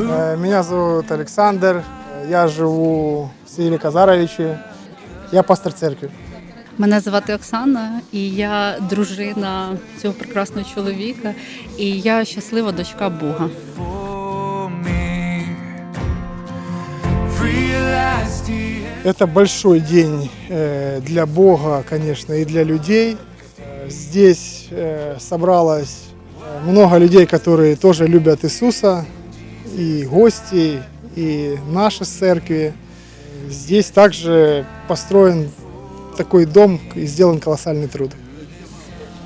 Э, Меня зовут Александр. Я живу в селе Казаровичи. Я пастор церкви. Мене звати Оксана, і я дружина цього прекрасного чоловіка. І я щаслива дочка Бога. for me. Realized he Это большой день э, для Бога, конечно, и для людей. Э, Здесь э, собралось э, много людей, которые тоже любят Иисуса, и гости, и наши с церкви. Здесь также построен такой дом и сделан колоссальный труд.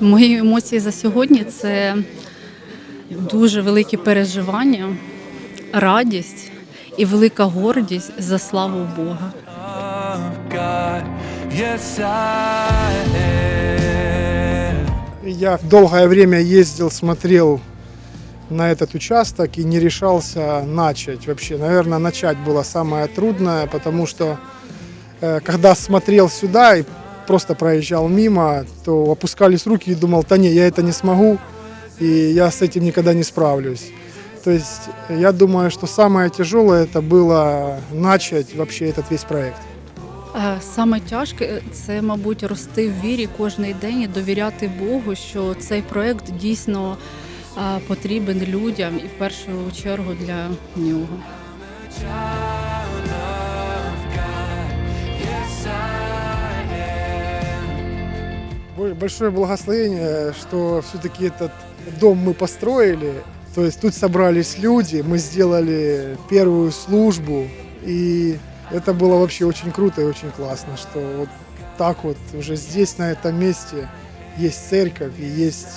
Мої емоції за сьогодні це дуже великі переживання, радість і велика гордість за славу Бога. Я долгое время ездил, смотрел на этот участок и не решался начать вообще. Наверное, начать было самое трудное, потому что э, когда смотрел сюда и просто проезжал мимо, то опускались руки и думал, да не, я это не смогу, и я с этим никогда не справлюсь. То есть э, я думаю, что самое тяжелое это было начать вообще этот весь проект. Е, Саме тяжке це, мабуть, рости в вірі кожен день і довіряти Богу, що цей проект дійсно е, потрібен людям і в першу чергу для нього. Большое благословение, что все-таки этот дом мы построили. То есть тут собрались люди, мы сделали первую службу. И это было вообще очень круто и очень классно, что вот так вот уже здесь, на этом месте, есть церковь и есть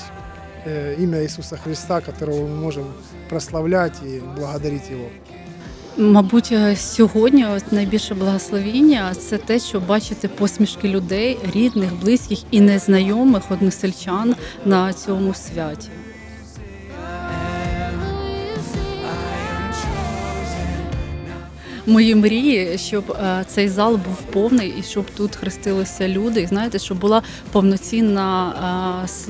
имя Иисуса Христа, которого мы можем прославлять и благодарить Его. Мабуть, е, сьогодні от найбільше благословіння це те, що бачити посмішки людей, рідних, близьких і незнайомих односельчан на цьому святі. Мої мрії, щоб е, цей зал був повний і щоб тут хрестилися люди. І знаєте, щоб була повноцінна е, с-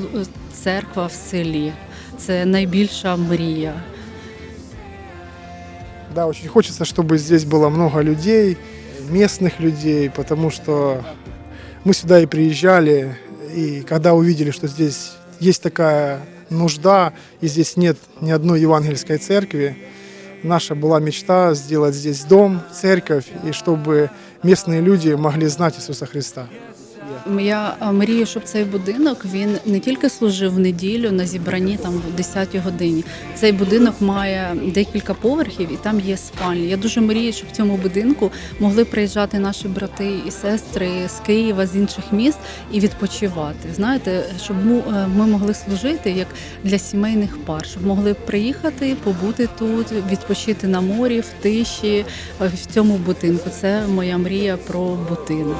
церква в селі. Це найбільша мрія. Да, очень хочется, чтобы здесь было много людей, местных людей, потому что мы сюда и приезжали, и когда увидели, что здесь есть такая нужда, и здесь нет ни одной евангельской церкви, наша была мечта сделать здесь дом, церковь, и чтобы местные люди могли знать Иисуса Христа. Я мрію, щоб цей будинок він не тільки служив в неділю на зібранні там в 10 годині. Цей будинок має декілька поверхів і там є спальні. Я дуже мрію, щоб в цьому будинку могли приїжджати наші брати і сестри з Києва, з інших міст і відпочивати. Знаєте, щоб ми, е, могли служити як для сімейних пар, щоб могли приїхати, побути тут, відпочити на морі, в тиші е, в цьому будинку. Це моя мрія про будинок.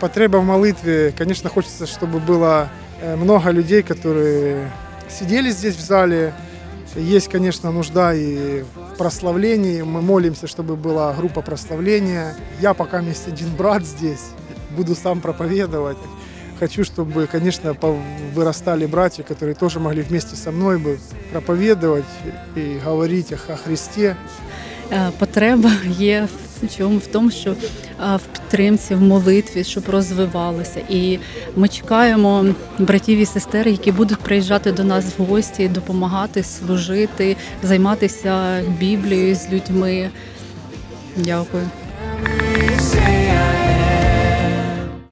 Потреба в молитве, конечно, хочется, чтобы было э, много людей, которые сидели здесь в зале. Есть, конечно, нужда и в прославлении. Мы молимся, чтобы была группа прославления. Я пока есть один брат здесь, буду сам проповедовать. Хочу, чтобы, конечно, вырастали братья, которые тоже могли вместе со мной бы проповедовать и говорить о Христе. Е, Потреба в чому в тому, що в підтримці, в молитві, щоб розвивалося. І ми чекаємо братів і сестер, які будуть приїжджати до нас в гості, допомагати, служити, займатися Біблією з людьми. Дякую.